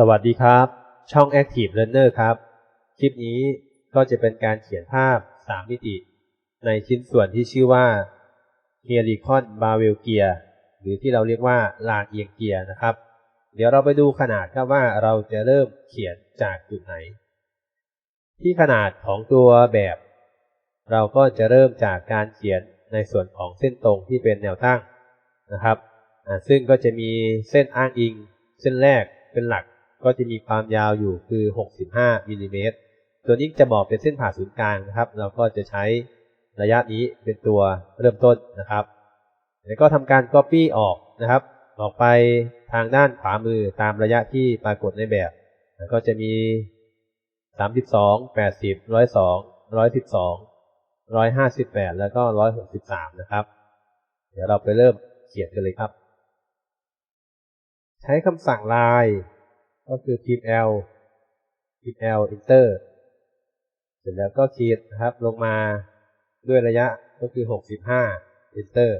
สวัสดีครับ ช่อง Active Learner ครับ คลิปนี้ก็จะเป็นการเขียนภาพ 3 มิติ ในชิ้นส่วนที่ชื่อว่า h e l i c o n b a r w e l Gear หรือที่เราเรียกว่าลานเอียงเกียร์นะครับ เดี๋ยวเราไปดูขนาดครับว่าเราจะเริ่มเขียนจากจุดไหน ที่ขนาดของตัวแบบ เราก็จะเริ่มจากการเขียนในส่วนของเส้นตรงที่เป็นแนวตั้งนะครับซึ่งก็จะมีเส้นอ้างอิง เส้นแรกเป็นหลัก ก็จะมีความยาวอยู่คือ 65มิลลิเมตรตัวนี้จะบอกเป็นเส้นผ่าศูนย์กลางนะครับ เราก็จะใช้ระยะนี้เป็นตัวเริ่มต้นนะครับ แล้วก็ทำการ Copy ออกนะครับ ออกไปทางด้านขวามือตามระยะที่ปรากฏในแบบ แล้วก็จะมี 32 80 102 112 158 แล้วก็ 163 นะครับ เดี๋ยวเราไปเริ่มเขียนกันเลยครับ ใช้คำสั่ง line ก็คือพิมพ์ L พิมพ์ L enter เสร็จแล้วก็ขีดนะครับลงมาด้วยระยะก็คือ 65 enter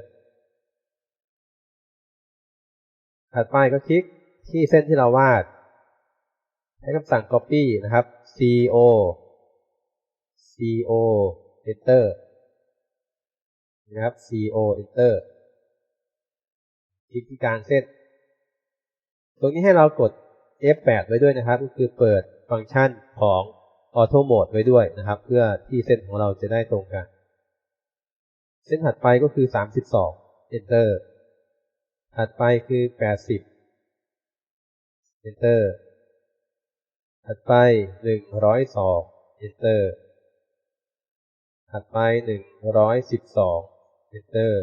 ถัดไปก็คลิกที่เส้นที่เราวาด ใช้คำสั่ง copy นะครับ co co enter นะครับ co enter คลิกที่กลางเส้น ตรงนี้ให้เรากด F8 ไว้ด้วยนะครับ ก็คือเปิดฟังก์ชันของ Auto Mode ไว้ด้วยนะครับ เพื่อที่เส้นของเราจะได้ตรงกัน เส้นถัดไปก็คือ 32 Enter ถัดไปคือ 80 Enter ถัดไป 102 Enter ถัดไป 112 Enter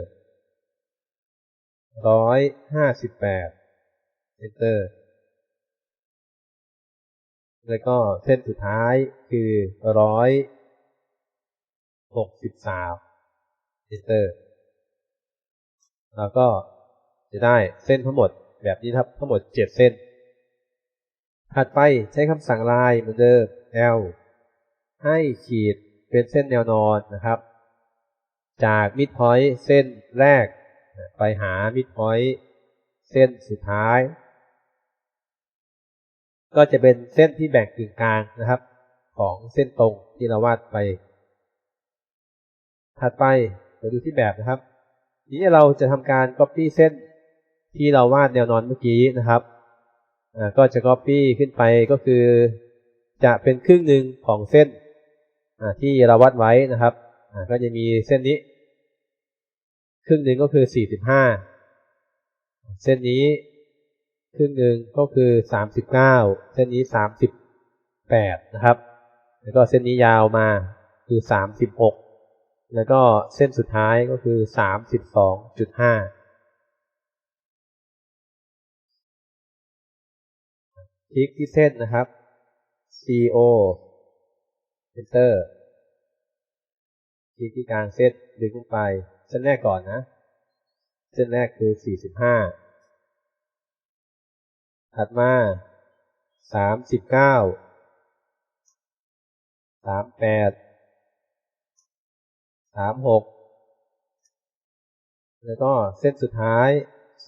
158 Enter แล้วก็เส้นสุดท้ายคือร้อยหกสิบสามมิเตอร์เราก็จะได้เส้นทั้งหมดแบบนี้ครับทั้งหมดเจ็ดเส้น ถัดไปใช้คำสั่งลายเหมือนเดิม L ให้ขีดเป็นเส้นแนวนอนนะครับ จากมิดพอยต์เส้นแรก ไปหามิดพอยต์เส้นสุดท้าย ก็จะเป็นเส้นที่แบ่งกึ่งกลางนะครับ ของเส้นตรงที่เราวาดไป ถัดไปมาดูที่แบบนะครับ ทีนี้เราจะทำการ Copy เส้นที่เราวาดแนวนอนเมื่อกี้นะครับก็จะ Copy ขึ้นไปก็คือ จะเป็นครึ่งหนึ่งของเส้นที่เราวัดไว้นะครับก็จะมีเส้นนี้ ครึ่งหนึ่งก็คือ 45 เส้นนี้ ครึ่งหนึ่งก็คือสามสิบเก้าเส้นนี้สามสิบแปดนะครับ แล้วก็เส้นนี้ยาวมาคือสามสิบหกแล้วก็เส้นสุดท้ายก็คือสามสิบสองจุดห้าคลิกที่เส้นนะครับ CO Enter คลิกที่กลางเส้นดึงขึ้นไป เส้นแรกก่อนนะ เส้นแรกคือสี่สิบห้า ถัดมาสามสิบเก้าสามแปดสามหกแล้วก็เส้นสุดท้าย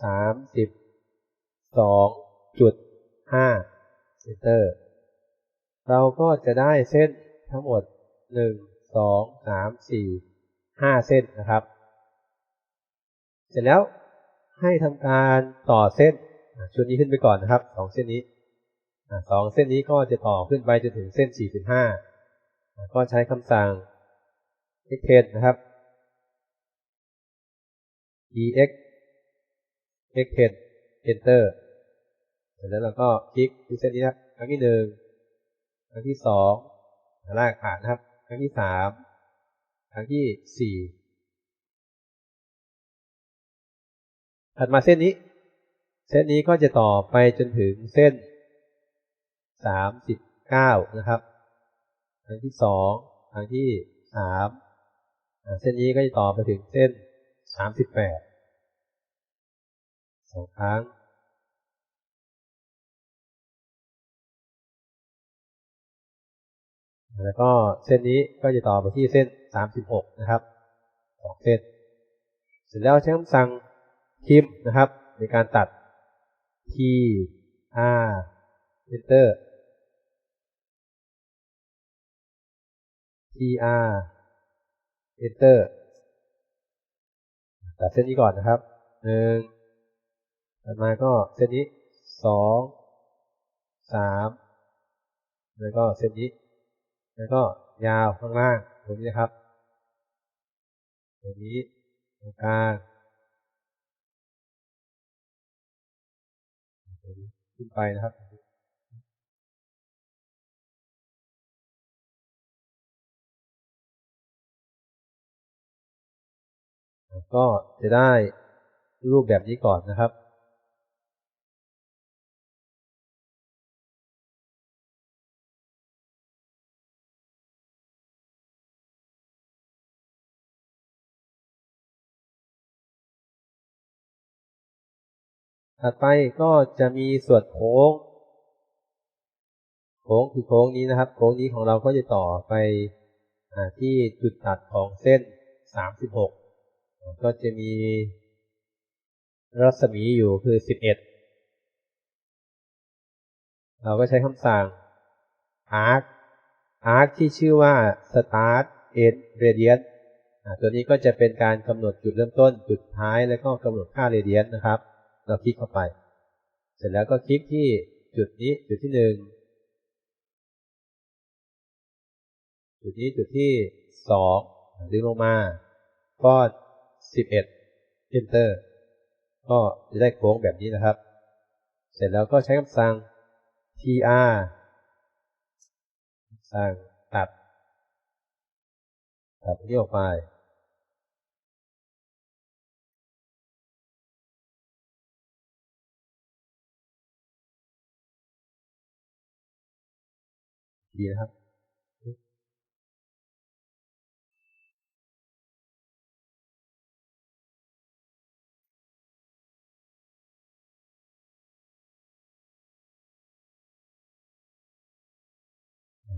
สามสิบสองจุดห้าเซนเตอร์ เราก็จะได้เส้นทั้งหมดหนึ่งสองสามสี่ห้าเส้นนะครับ เสร็จแล้วให้ทำการต่อเส้น ชุดนี้ขึ้นไปก่อนนะครับสองเส้นนี้สองเส้นนี้ก็จะต่อขึ้นไปจนถึงเส้น4.5ก็ใช้คำสั่ง x10 นะครับ ex x10 enter เสร็จแล้วเราก็คลิกที่เส้นนี้ครับครั้งที่หนึ่งครั้งที่สองลากผ่านนะครับ ครั้งที่สามครั้งที่สี่ถัดมาเส้นนี้ ส้นนี้ก็จะต่อไปจนถึงเส้นสามสิบเก้านะครับอันที่สองอันที่สามเส้นนี้ก็จะต่อไปถึงเส้นสามสิบแปดสองครั้ง แล้วก็เส้นนี้ก็จะต่อไปที่เส้นสามสิบหกนะครับสองเส้น เสร็จแล้วใช้คำสั่งพิมพ์นะครับ ในการตัด T R enter tr enter ตัดเส้นนี้ก่อนนะครับหนึ่งถัดมาก็เส้นนี้สองสามแล้วก็เส้นนี้ แล้วก็ยาวข้างล่างตรงนี้นะครับตรงนี้ตรงกลาง ขึ้นไปนะครับก็จะได้รูปแบบนี้ก่อนนะครับ ถัดไปก็จะมีส่วนโค้ง โค้งคือโค้งนี้นะครับ โค้งนี้ของเราก็จะต่อไปที่จุดตัดของเส้น 36 ก็จะมีรัศมีอยู่คือ 11 เราก็ใช้คำสั่ง arc arc ที่ชื่อว่า start end radius ตัวนี้ก็จะเป็นการกำหนดจุดเริ่มต้นจุดท้ายแล้วก็กำหนดค่า radius นะครับ เราคลิกเข้าไป เสร็จแล้วก็คลิกที่จุดนี้จุดที่หนึ่งจุดนี้จุดที่สองดึงลงมาก็11 enter ก็จะได้โค้งแบบนี้นะครับ เสร็จแล้วก็ใช้คำสั่ง tr สั่งตัดตัดนี้ออกไป ดีนะครับ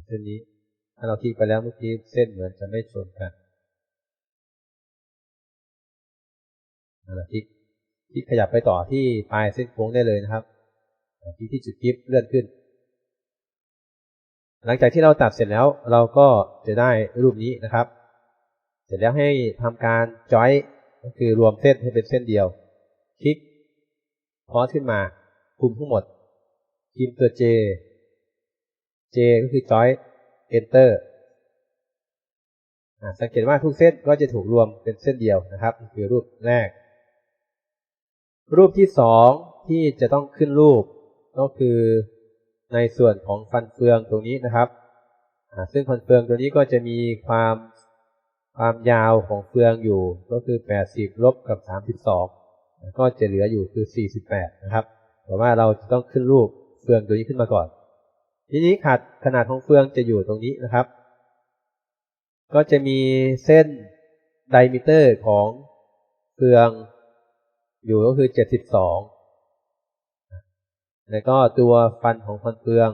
เส้นนี้ถ้าเราคลิกไปแล้วเมื่อกี้เส้นเหมือนจะไม่ชนกันเราคลิกคลิกขยับไปต่อที่ปลายเส้นโค้งได้เลยนะครับคลิกที่จุดคลิปเลื่อนขึ้น หลังจากที่เราตัดเสร็จแล้วเราก็จะได้รูปนี้นะครับ เสร็จแล้วให้ทำการจอยก็คือรวมเส้นให้เป็นเส้นเดียว คลิกพอสขึ้นมาคุมทั้งหมดพิมพ์ตัว J J ก็คือ join enter สังเกตว่าทุกเส้นก็จะถูกรวมเป็นเส้นเดียวนะครับ คือรูปแรก รูปที่สองที่จะต้องขึ้นรูปก็คือ ในส่วนของฟันเฟืองตรงนี้นะครับซึ่งฟันเฟืองตัวนี้ก็จะมีความความยาวของเฟืองอยู่ก็คือ 80 ลบกับ 32 ก็จะเหลืออยู่คือ 48 นะครับ แต่ว่าเราจะต้องขึ้นรูปเฟืองตัวนี้ขึ้นมาก่อน ทีนี้ขัดขนาดของเฟืองจะอยู่ตรงนี้นะครับ ก็จะมีเส้นไดมิเตอร์ของเฟืองอยู่ก็คือ 72 แล้วก็ตัวฟันของฟันเฟือง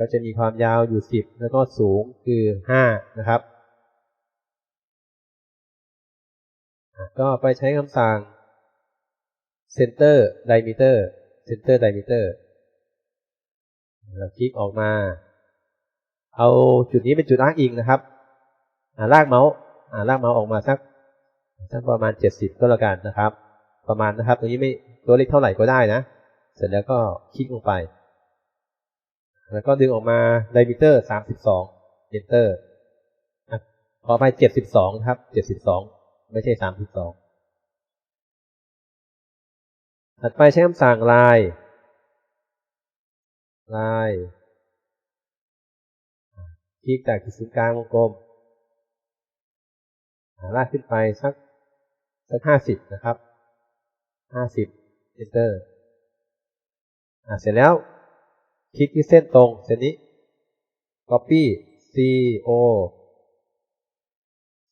ก็จะมีความยาวอยู่ 10 แล้วก็สูงคือ 5 นะครับ ก็ไปใช้คำสั่ง center diameter center diameter เราคลิกออกมา เอาจุดนี้เป็นจุดอ้างอิงนะครับลากเมาส์ลากเมาส์ออกมาสักสักประมาณเจ็ดสิบก็แล้วกันนะครับ ประมาณนะครับตรงนี้ไม่ตัวเล็กเท่าไหร่ก็ได้นะ เสร็จแล้วก็คลิกลงไป แล้วก็ดึงออกมาไดมิเตอร์สามสิบสองเอนเตอร์ขอไปเจ็ดสิบสองครับเจ็ดสิบสองไม่ใช่สามสิบสองถัดไปใช้คำสั่งลายลายคลิกจากจุดศูนย์กลางวงกลมลากขึ้นไปสักสักห้าสิบนะครับห้าสิบ enter อ่าเเสร็จแล้วคลิกที่เส้นตรงเส้นนี้ copy c o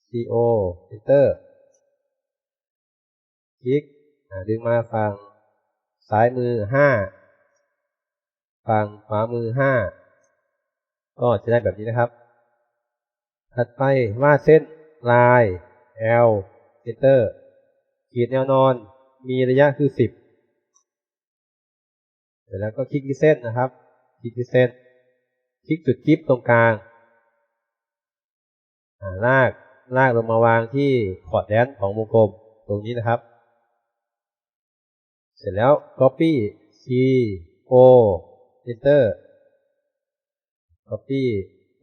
c o enter คลิกดึงมาฝั่งซ้ายมือห้าฝั่งขวามือห้าก็จะได้แบบนี้นะครับ ถัดไปวาดเส้นลาย L enter ขีดแนวนอนมีระยะคือสิบ เสร็จแล้วก็คลิกที่เส้นนะครับ คลิกที่เส้น คลิกจุดกิ๊บตรงกลางลากลากลงมาวางที่คอร์ดแดนของวงกลมตรงนี้นะครับ เสร็จแล้ว copy c o enter copy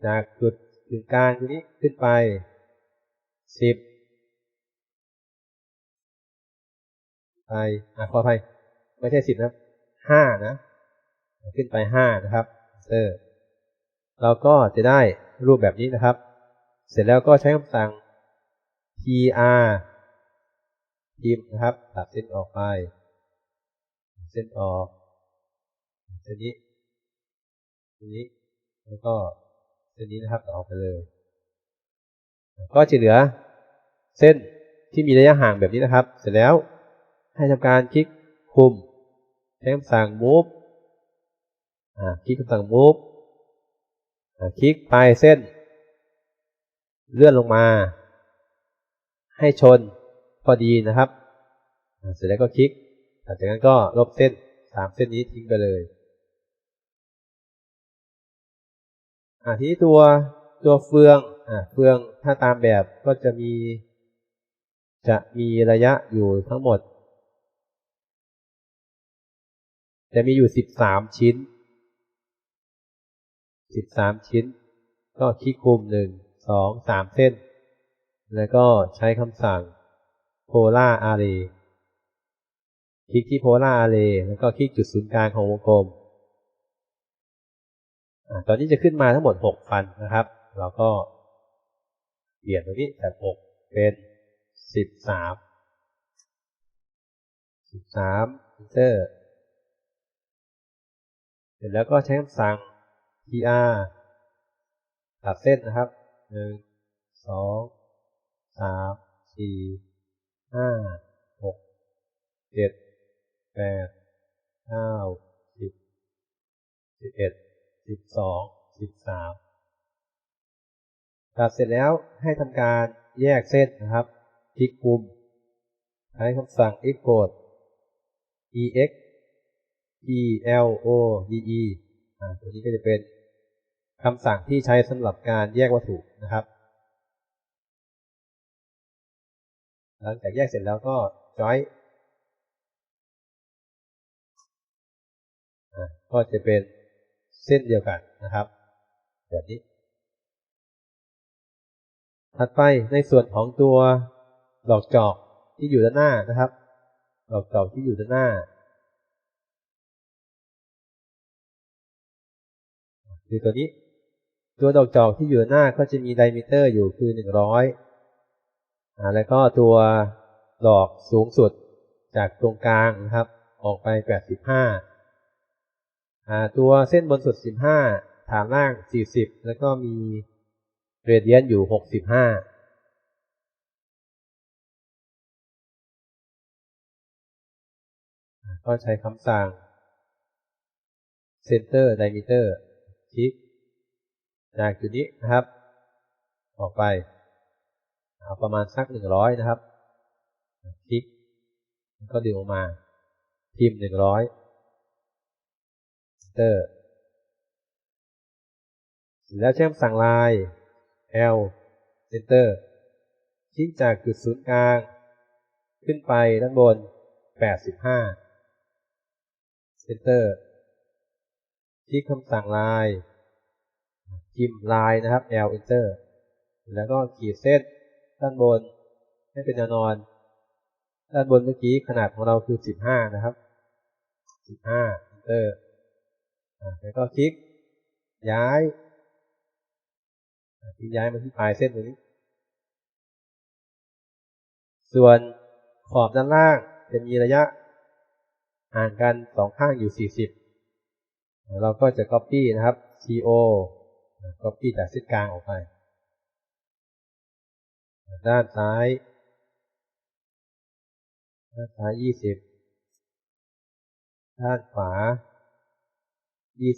จากจุดกึ่งกลางตรงนี้ขึ้นไปสิบไปอะขออภัยไม่ใช่สิบนะ ห้านะ ขึ้นไปห้านะครับเซอร์เราก็จะได้รูปแบบนี้นะครับ เสร็จแล้วก็ใช้คำสั่ง tr พิมพ์นะครับตัดเส้นออกไป เส้นออกเส้นนี้เส้นนี้แล้วก็เส้นนี้นะครับออกไปเลย ก็จะเหลือ เส้นที่มีระยะห่างแบบนี้นะครับ เสร็จแล้วให้ทำการคลิกคุม ใช้คำสั่ง move คลิกคำสั่ง move คลิกไปเส้น เลื่อนลงมา ให้ชนพอดีนะครับ เสร็จแล้วก็คลิกหลังจากนั้นก็ลบเส้นสามเส้นนี้ทิ้งไปเลยทีนี้ตัวตัวเฟืองอ่าเฟืองถ้าตามแบบก็จะมี จะมีระยะอยู่ทั้งหมด จะมีอยู่สิบสามชิ้นสิบสามชิ้น ก็คลิกคุมหนึ่งสองสามเส้น แล้วก็ใช้คำสั่ง polar array คลิกที่ polar array แล้วก็คลิกจุดศูนย์กลางของวงกลมอตอนนี้จะขึ้นมาทั้งหมดหกฟันนะครับ เราก็เปลี่ยนตรงนี้จากหกเป็นสิบสามสิบสาม enter เสร็ จแล้วก็ใช้คำสั่ง tr ตัดเส้นนะครับหนึ่งสองสามสี่ห้าหกเจ็ดแปดเก้าสิบสิบเอ็ดสิบสองสิบสามตัดเสร็จแล้วให้ทำการแยกเส้นนะครับ คลิกปุ่มใช้คำสั่ง export ex e l o d e อ่าตัวนี้ก็จะเป็นคำสั่งที่ใช้สำหรับการแยกวัตถุนะครับ หลังจากแยกเสร็จแล้วก็ join อ่าก็จะเป็นเส้นเดียวกันนะครับ แบบนี้ ถัดไปในส่วนของตัวดอกจอกที่อยู่ด้านหน้านะครับ ดอกจอกที่อยู่ด้านหน้า คือตัวนี้ ตัวดอกจอกที่อยู่หน้าก็จะมีไดมิเตอร์อยู่คือหนึ่งร้อยอ่าแล้วก็ตัวดอกสูงสุดจากตรงกลางนะครับ ออกไปแปดสิบห้าอ่าตัวเส้นบนสุดสิบห้าฐานล่างสี่สิบแล้วก็มีเรเดียนอยู่หกสิบห้าก็ใช้คำสั่ง center diameter คลิจากจุดนี้นะครับออกไปเอาประมาณสักหนึ่งร้อยนะครับ คลิก ก็ดึงออกมา พิมพ์หนึ่งร้อยเตอร์แล้วใช้คำสั่งลาย L Center คลิกจากจุดศูนย์กลาง ขึ้นไปด้านบน 85 Center ลิกคำสั่งลายพิมพ์ลายนะครับ L Enter แล้วก็ขีดเส้นด้านบนให้เป็นแนวนอน ด้านบนเมื่อกี้ขนาดของเราคือ 15 นะครับ 15 Enter แล้วก็คลิกย้ายคลิกย้ายมาที่ปลายเส้นตรงนี้ ส่วนขอบด้านล่างจะมีระยะห่างกันสองข้างอยู่ 40 เราก็จะ Copy นะครับ CO Copy จากเส้นกลางออกไป ด้านซ้าย ด้านซ้าย 20 ด้านขวา 20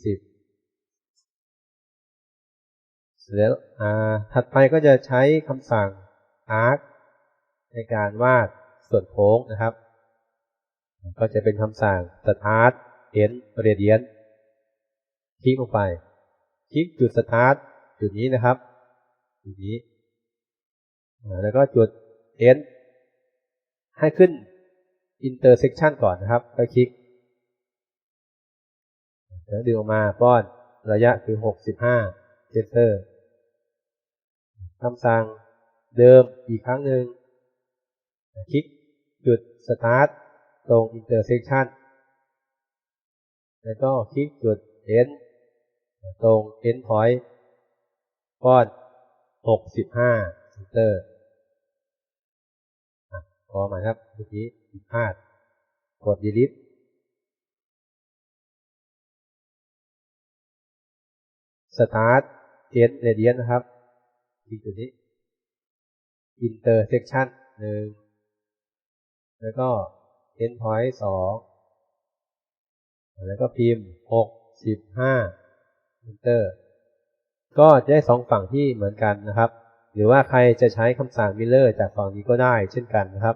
เสร็จแล้วถัดไปก็จะใช้คำสั่ง arc ในการวาดส่วนโค้งนะครับ ก็จะเป็นคำสั่ง start end radian คลิกลงไป คลิกจุดสตาร์ทจุดนี้นะครับจุดนี้แล้วก็จุด end ให้ขึ้น intersection ก่อนนะครับ ก็คลิกแล้วดึงออกมาป้อนระยะคือ 65เซนเซอร์คำสั่งเดิมอีกครั้งหนึ่งคลิกจุด start ตรง intersection แล้วก็คลิกจุด end ตรง end point ป้อน65เซนเตอร์พอไหมครับเมื่อกี้ผิดพลาดกด delete สตาร์ทเอ็นเรเดียนนะครับที่จุดนี้ intersection หนึ่งแล้วก็ endpoint สองแล้วก็พิมพ์หกสิบห้า enter ก็จะได้สองฝั่งที่เหมือนกันนะครับ หรือว่าใครจะใช้คำสั่ง mirror จากฝั่งนี้ก็ได้เช่นกันนะครับ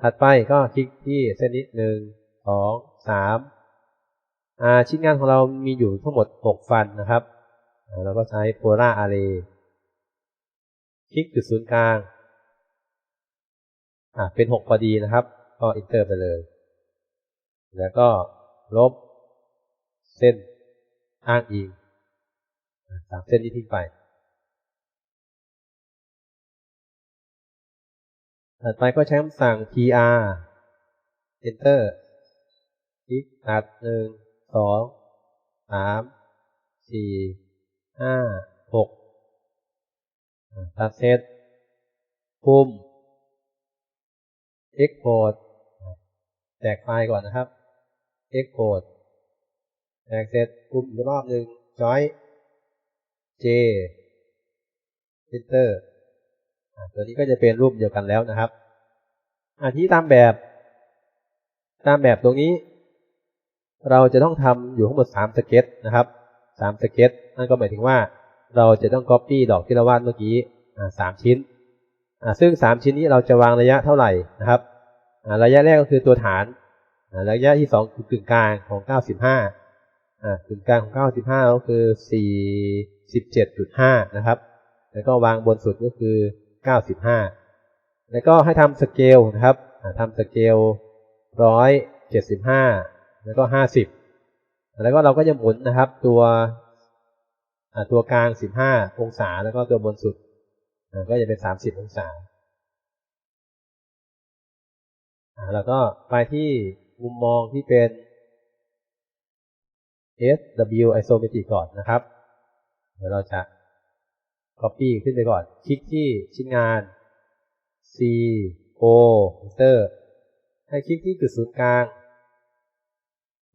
ถัดไปก็คลิกที่เส้นนี้หนึ่งสองสามอ่าชิ้นงานของเรามีอยู่ทั้งหมด 6 ฟันนะครับเราก็ใช้ polar array คลิกจุดศูนย์กลางอ่าเป็น 6 พอดีนะครับ ก็ enter ไปเลย แล้วก็ลบเส้น อ้างอิงอ่าสามเส้นนี้ทิ้งไปถัดไปก็ใช้คำสั่ง tr enter คลิกตัดหนึ่งสองสามสี่ห้าหกตัดเซตปุ่ม export แจกไฟล์ก่อนนะครับ export แจกเสร็จปุ่มอีกรอบหนึ่ง join j enter อะตัวนี้ก็จะเป็นรูปเดียวกันแล้วนะครับอาที่ตามแบบ ตามแบบตรงนี้ เราจะต้องทำอยู่ทั้งหมด3สเก็ตนะครับ3สเก็ตนั่นก็หมายถึงว่า เราจะต้อง Copy ดอกที่เราวาดเมื่อกี้อ่าสามชิ้นอ่าซึ่ง 3 ชิ้นนี้เราจะวางระยะเท่าไหร่นะครับระยะแรกก็คือตัวฐานอ่าระยะที่2คือกึ่งกลางของ 95 อ่ากึ่งกลางของ95ก็คือ47.5นะครับ แล้วก็วางบนสุดก็คือ 95 แล้วก็ให้ทำสเกลนะครับทำสเกล 175 แล้วก็ 50 แล้วก็เราก็จะหมุนนะครับตัวตัวกลาง 15 องศา แล้วก็ตัวบนสุด ก็จะเป็น 30 องศา แล้วก็ไปที่มุมมองที่เป็น SW isometric ก่อนนะครับเดี๋ยวเราจะ Copy ขึ้นไปก่อน คลิกที่ชิ้นงาน C O Enter ให้คลิกที่จุดศูนย์กลาง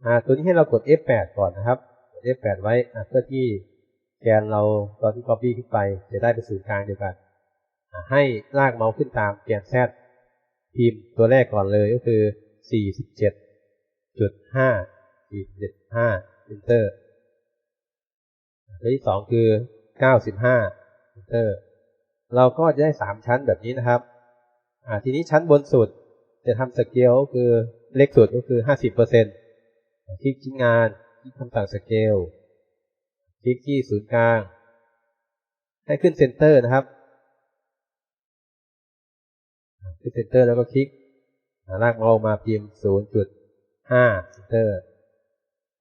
อ่าตัวนี้ให้เรากด F8 ก่อนนะครับกด F8 ไว้เพื่อที่แกนเราตอนที่ Copy ขึ้นไปจะได้เป็นศูนย์กลางเดียวกันให้ลากเมาส์ขึ้นตามแกน Z พิมพ์ตัวแรกก่อนเลยก็คือ 47.5 47.5 Enter ตัวที่สองคือ95 Enter เราก็จะได้3ชั้นแบบนี้นะครับ อ่าทีนี้ชั้นบนสุดจะทำสเกลคือเล็กสุดก็คือ50%คลิกชิ้นงานคลิกคำสั่งสเกลคลิกที่ศูนย์กลาง ให้ขึ้นเซนเตอร์นะครับขึ้นเซนเตอร์แล้วก็คลิกลากเมาส์มาพิมพ์0.5เซนเตอร์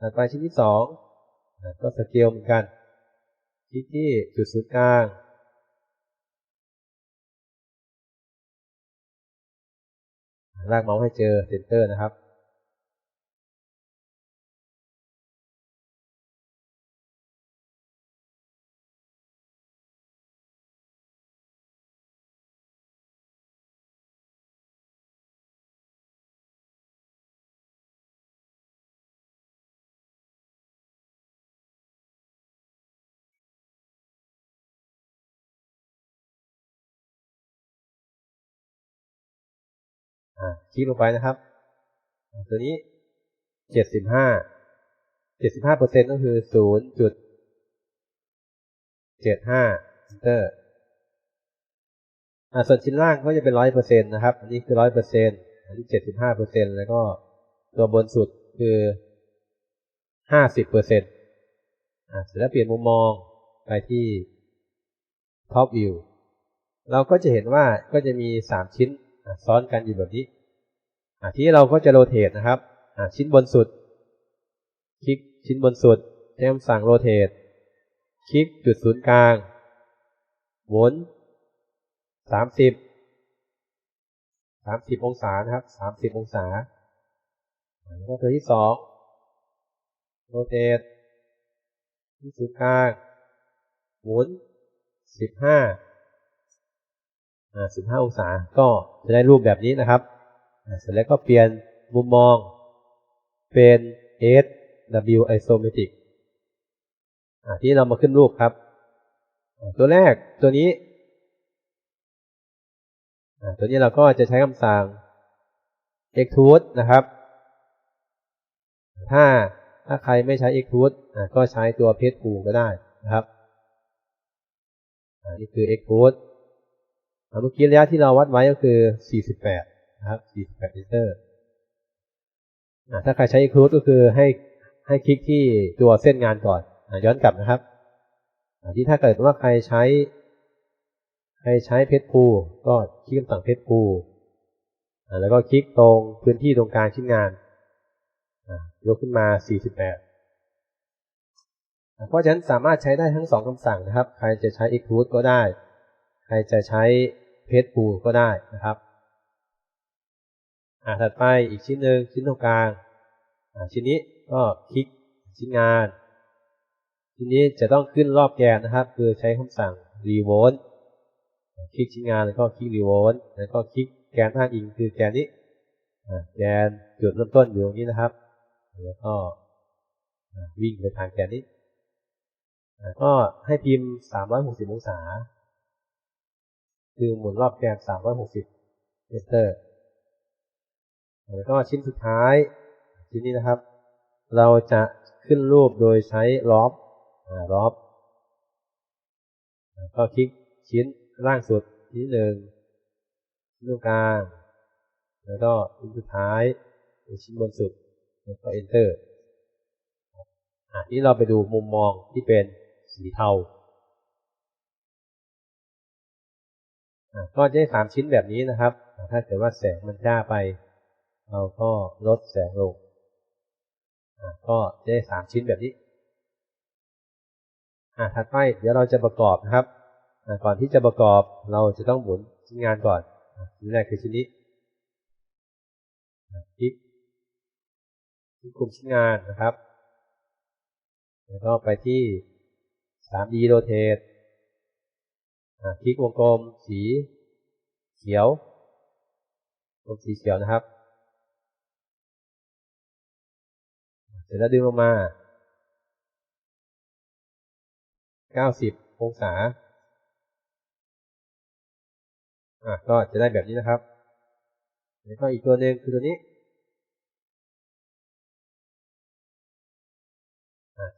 ถัดไปชิ้นที่สองก็สเกลเหมือนกันคลิกที่จุดศูนย์กลางลากเมาส์ให้เจอเซนเตอร์นะครับ คลิกลงไปนะครับ ตัวนี้เจ็ดสิบห้าเจ็ดสิบห้าเปอร์เซ็นต์ก็คือศูนย์จุดเจ็ดห้าเตอร์อ่าส่วนชิ้นล่างก็จะเป็นร้อยเปอร์เซ็นต์นะครับ อันนี้คือร้อยเปอร์เซ็นต์อันนี้เจ็ดสิบห้าเปอร์เซ็นต์แล้วก็ตัวบนสุดคือห้าสิบเปอร์เซ็นต์อ่าเสร็จแล้วเปลี่ยนมุมมองไปที่ Top View เราก็จะเห็นว่าก็จะมีสามชิ้น ซ้อนกันอยู่แบบนี้ทีนี้เราก็จะโรเตทนะครับชิ้นบนสุด คลิกชิ้นบนสุดใช้คำสั่งโรเตทคลิกจุดศูนย์กลางหมุนสามสิบสามสิบองศานะครับสามสิบองศาแล้วก็ตัวที่สองโรเตทที่ศูนย์กลางหมุนสิบห้า สิบห้าองศาก็จะได้รูปแบบนี้นะครับเสร็จแล้วก็เปลี่ยนมุมมอง เป็น S W isometric ที่เรามาขึ้นรูปครับ ตัวแรกตัวนี้ ตัวนี้เราก็จะใช้คำสั่ง extrude นะครับ ถ้าถ้าใครไม่ใช้ extrude ก็ใช้ตัวเพชรปูก็ได้นะครับนี่คือ extrude เมื่อกี้ระยะที่เราวัดไว้ก็คือ 48 นะครับ 48มิเตอร์ถ้าใครใช้ extrude ก็คือให้ให้คลิกที่ตัวเส้นงานก่อนอย้อนกลับนะครับที่ถ้าเกิดว่าใครใช้ ใครใช้เพชรพูก็คลิกคำสั่งเพชรพูแล้วก็คลิกตรงพื้นที่ตรงกลางชิ้นงานยกขึ้นมา 48 เพราะฉะนั้นสามารถใช้ได้ทั้งสองคำสั่งนะครับ ใครจะใช้ extrude ก็ได้ ใครจะใช้ เพชรพูก็ได้นะครับอ่าถัดไปอีกชิ้นหนึ่งชิ้นตรงกลางอ่าชิ้นนี้ก็คลิกชิ้นงาน ทีนี้จะต้องขึ้นรอบแกนนะครับ คือใช้คำสั่ง revolve คลิกชิ้นงานแล้วก็คลิก revolve แล้วก็คลิกแกนอ้างอิงคือแกนนี้แกนจุดเริ่มต้นอยู่ตรงนี้นะครับ แล้วก็วิ่งไปทางแกนนี้ก็ให้พิมพ์ 360 องศา คือหมุนรอบแกน 360เมตรแล้วก็ชิ้นสุดท้าย ชิ้นนี้นะครับ เราจะขึ้นรูปโดยใช้ล็อบล็อบก็คลิกชิ้นล่างสุดชิ้นหนึ่งชิ้นตรงกลางแล้วก็ชิ้นสุดท้ายชิ้นบนสุดแล้วก็ enter อะนี้เราไปดูมุมมองที่เป็นสีเทา ก็จะได้สามชิ้นแบบนี้นะครับ ถ้าเกิดว่าแสงมันจ้าไป เราก็ลดแสงลงก็จะได้สามชิ้นแบบนี้อะถัดไปเดี๋ยวเราจะประกอบนะครับก่อนที่จะประกอบเราจะต้องหมุนชิ้นงานก่อนอะชิ้นแรกคือชิ้นนี้คลิกที่คุมชิ้นงานนะครับ แล้วก็ไปที่ 3D rotate คลิกวงกลมสีเขียววงสีเขียวนะครับ เสร็จแล้วดึงลงมา 90 องศา อะก็จะได้แบบนี้นะครับ แล้วก็อีกตัวหนึ่งคือตัวนี้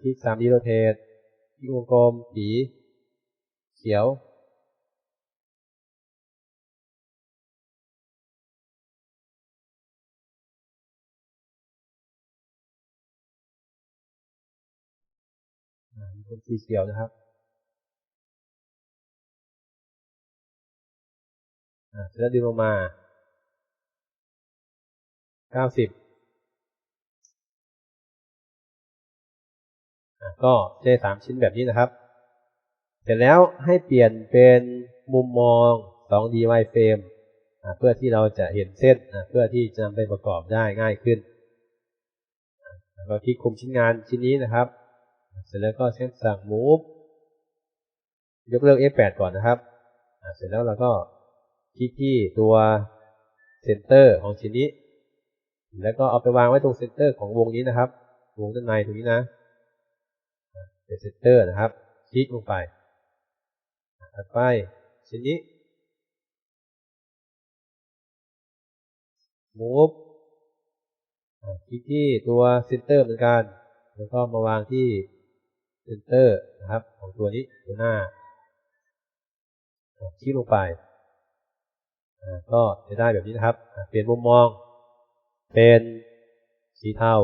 คลิก 3D rotate คลิกวงกลมสีเขียว เป็นสีเขียวนะครับอ่าเสร็จแล้วดึงลงมาเก้าสิบอ่าก็ได้สามชิ้นแบบนี้นะครับ เสร็จแล้วให้เปลี่ยนเป็นมุมมอง 2D wireframe อ่าเพื่อที่เราจะเห็นเส้นอ่าเพื่อที่จะนำไปประกอบได้ง่ายขึ้นอ่าคลิกคุมชิ้นงานชิ้นนี้นะครับ เสร็จแล้วก็ใช้สั่ง move ยกเลิก F8 ก่อนนะครับ เสร็จแล้วเราก็คลิกที่ตัวเซนเตอร์ของชิ้นนี้ แล้วก็เอาไปวางไว้ตรงเซนเตอร์ของวงนี้นะครับ วงด้านในตรงนี้นะ เป็นเซนเตอร์นะครับ คลิกลงไปอ่าถัดไปชิ้นนี้ move คลิกที่ตัวเซนเตอร์เหมือนกัน แล้วก็มาวางที่ เซนเตอร์นะครับ ของตัวนี้ตัวหน้าคลิกลงไปก็จะได้แบบนี้นะครับเปลี่ยนมุมมอง เป็นสีเทา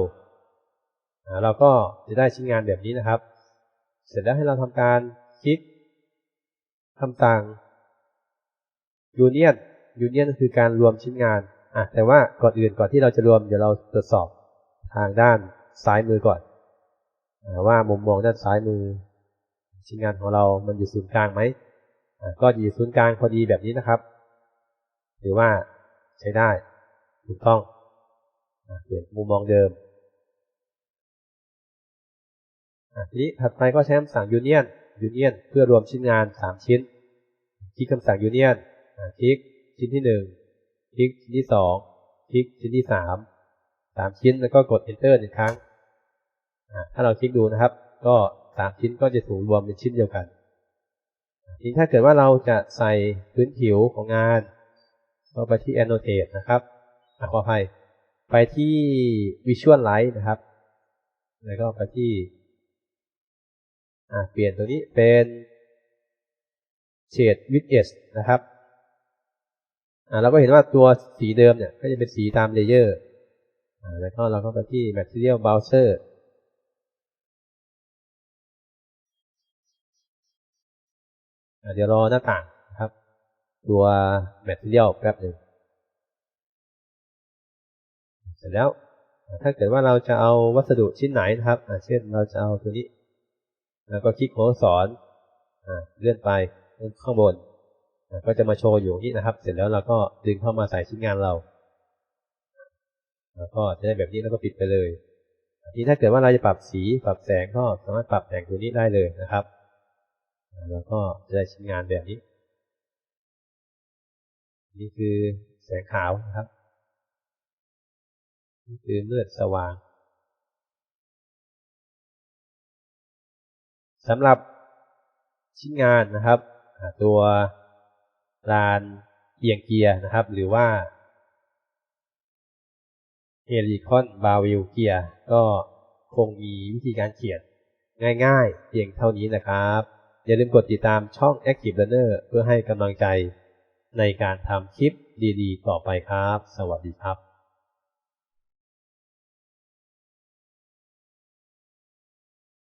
เราก็จะได้ชิ้นงานแบบนี้นะครับ เสร็จแล้วให้เราทำการคลิกคำสั่ง Union Union คือการรวมชิ้นงานอะแต่ว่าก่อนอื่นก่อนที่เราจะรวมเดี๋ยวเราตรวจสอบทางด้านซ้ายมือก่อน ว่ามุมมองด้านซ้ายมือ ชิ้นงานของเรามันอยู่ศูนย์กลางไหมก็อยู่ศูนย์กลางพอดีแบบนี้นะครับหรือว่าใช้ได้ถูกต้องเปลี่ยนมุมมองเดิมทีนี้ถัดไปก็ใช้คำสั่ง union union เพื่อรวมชิ้นงาน 3 ชิ้น คลิกคำสั่ง union คลิกชิ้นที่ 1 คลิกชิ้นที่ 2 คลิกชิ้นที่ 3 3 ชิ้นแล้วก็กด enter หนึ่งครั้ง ถ้าเราคลิกดูนะครับ ก็3ชิ้นก็จะถูกรวมเป็นชิ้นเดียวกันทีนี้ถ้าเกิดว่าเราจะใส่พื้นผิวของงานก็ไปที่ annotate นะครับอขออภัยไปที่ visual light นะครับ แล้วก็ไปที่เปลี่ยนตัวนี้เป็น shade with edge นะครับเราก็เห็นว่าตัวสีเดิมเนี่ยก็จะเป็นสีตามเลเยอร์แล้วก็เราก็ไปที่ material browser เดี๋ยวรอหน้าต่างนะครับ ตัว material แป๊บหนึ่งเสร็จแล้ว ถ้าเกิดว่าเราจะเอาวัสดุชิ้นไหนนะครับเช่นเราจะเอาตัวนี้ แล้วก็คลิกหัวสอนเลื่อนไปข้างบน ก็จะมาโชว์อยู่นี้นะครับ เสร็จแล้วเราก็ดึงเข้ามาใส่ชิ้นงานเรา แล้วก็จะได้แบบนี้แล้วก็ปิดไปเลยทีถ้าเกิดว่าเราจะปรับสีปรับแสงก็สามารถปรับแต่งตัวนี้ได้เลยนะครับ แล้วก็จะได้ชิ้นงานแบบนี้ นี่คือแสงขาวนะครับ นี่คือมือดสว่างสำหรับชิ้นงานนะครับ ตัวลานเอียงเกียร์นะครับ หรือว่าเฮลิคอนบาวิลเกียร์ก็คงมีวิธีการเขียนง่ายๆ เพียงเท่านี้นะครับ อย่าลืมกดติดตามช่อง Active Learner เพื่อให้กำลังใจในการทำคลิปดีๆ ต่อไปครับ สวัสดีครับ